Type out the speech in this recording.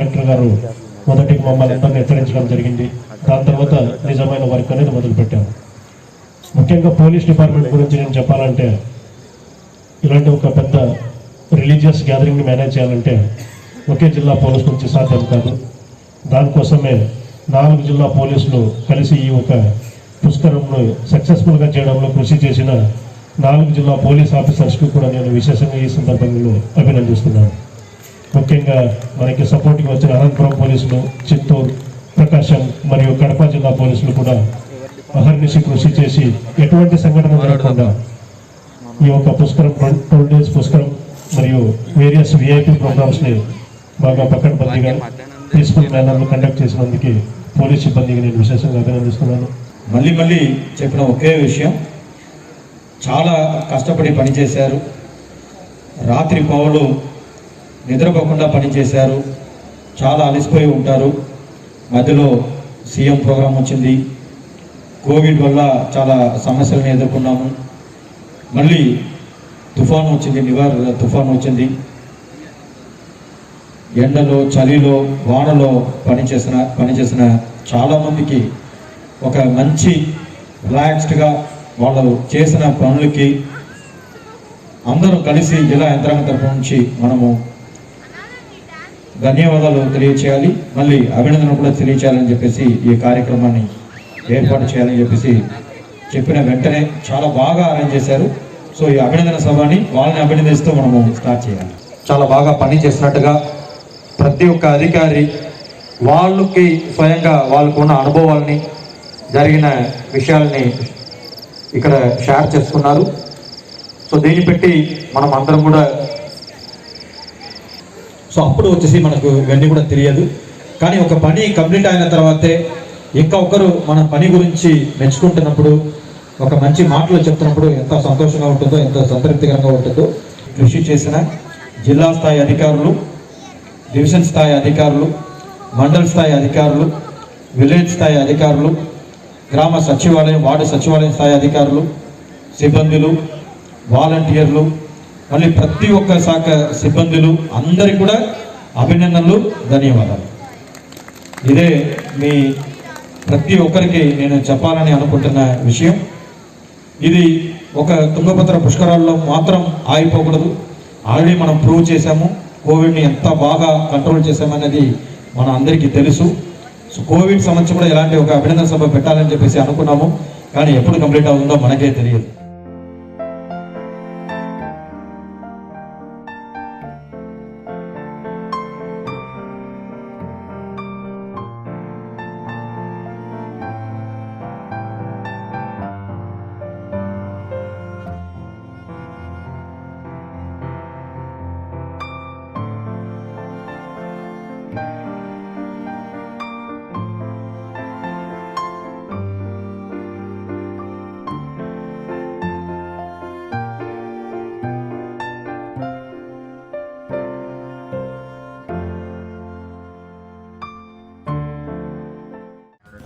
Collector గారు మొదటికి మమ్మల్ని అందరినీ హెచ్చరించడం జరిగింది. దాని తర్వాత నిజమైన వర్క్ అనేది మొదలుపెట్టాము ముఖ్యంగా పోలీస్ డిపార్ట్మెంట్ గురించి నేను చెప్పాలంటే ఇలాంటి ఒక పెద్ద రిలీజియస్ గ్యాదరింగ్ని మేనేజ్ చేయాలంటే ఒకే జిల్లా పోలీస్ నుంచి సాధ్యం కాదు. దానికోసమే నాలుగు జిల్లా పోలీసులు కలిసి ఈ ఒక పుష్కరంను సక్సెస్ఫుల్గా చేయడంలో కృషి చేసిన నాలుగు జిల్లా పోలీస్ ఆఫీసర్స్కి కూడా నేను విశేషంగా ఈ సందర్భంలో అభినందిస్తున్నాను. ముఖ్యంగా మనకి సపోర్ట్గా వచ్చిన అనంతపురం పోలీసులు చిత్తూరు ప్రకాశం మరియు కడప జిల్లా పోలీసులు కూడా అహర్నిశి కృషి చేసి ఎటువంటి సంఘటన జరగకుండా ఈ యొక్క పుష్కరం ట్వెల్వ్ డేస్ పుష్కరం మరియు వేరియస్ విఐపి ప్రోగ్రామ్స్ని బాగా పక్కన పకడ్బందీగా పీస్ఫుల్ మేనర్లో కండక్ట్ చేసినందుకు పోలీస్ సిబ్బందికి నేను విశేషంగా అభినందిస్తున్నాను. మళ్ళీ మళ్ళీ చెప్పిన ఒకే విషయం. చాలా కష్టపడి పనిచేశారు. రాత్రి పౌలు నిద్రపోకుండా పనిచేశారు. చాలా అలసిపోయి ఉంటారు. మధ్యలో సీఎం ప్రోగ్రాం వచ్చింది. కోవిడ్ వల్ల చాలా సమస్యలను ఎదుర్కొన్నాము. మళ్ళీ తుఫాను వచ్చింది నివార్ తుఫాను వచ్చింది. ఎండలో చలిలో వానలో పనిచేసిన పనిచేసిన చాలామందికి ఒక మంచి రిలాక్స్డ్గా వాళ్ళు చేసిన పనులకి అందరూ కలిసి జిల్లా యంత్రాంగం తరపు నుంచి మనము ధన్యవాదాలు తెలియచేయాలి. మళ్ళీ అభినందనలు కూడా తెలియచేయాలని చెప్పేసి ఈ కార్యక్రమాన్ని ఏర్పాటు చేయాలని చెప్పేసి చెప్పిన వెంటనే చాలా బాగా అరేంజ్ చేశారు. సో ఈ అభినందన సభని వాళ్ళని అభినందిస్తూ మనము స్టార్ట్ చేయాలి. చాలా బాగా పని చేసినట్టుగా ప్రతి ఒక్క అధికారి వాళ్ళకి స్వయంగా వాళ్ళకున్న అనుభవాల్ని జరిగిన విషయాల్ని ఇక్కడ షేర్ చేసుకున్నారు. సో దీన్ని పెట్టి మనం అందరం కూడా సో అప్పుడు వచ్చేసి మనకు ఇవన్నీ కూడా తెలియదు. కానీ ఒక పని కంప్లీట్ అయిన తర్వాతే ఇంకా ఒకరు మన పని గురించి మెచ్చుకుంటున్నప్పుడు ఒక మంచి మాటలు చెప్తున్నప్పుడు ఎంత సంతోషంగా ఉంటుందో ఎంత సంతృప్తికరంగా ఉంటుందో కృషి చేసిన జిల్లా స్థాయి అధికారులు డివిజన్ స్థాయి అధికారులు మండల స్థాయి అధికారులు విలేజ్ స్థాయి అధికారులు గ్రామ సచివాలయం వార్డు సచివాలయం స్థాయి అధికారులు సిబ్బందులు వాలంటీర్లు మళ్ళీ ప్రతి ఒక్క శాఖ సిబ్బందులు అందరి కూడా అభినందనలు ధన్యవాదాలు. ఇదే మీ ప్రతి ఒక్కరికి నేను చెప్పాలని అనుకుంటున్న విషయం. ఇది ఒక తుంగభద్ర పుష్కరాల్లో మాత్రం ఆగిపోకూడదు. ఆల్రెడీ మనం ప్రూవ్ చేశాము. కోవిడ్ని ఎంత బాగా కంట్రోల్ చేశామనేది మన అందరికీ తెలుసు. సో కోవిడ్ సంబంధించి కూడా ఇలాంటి ఒక అభినందన సభ పెట్టాలని చెప్పేసి అనుకున్నాము. కానీ ఎప్పుడు కంప్లీట్ అవుతుందో మనకే తెలియదు.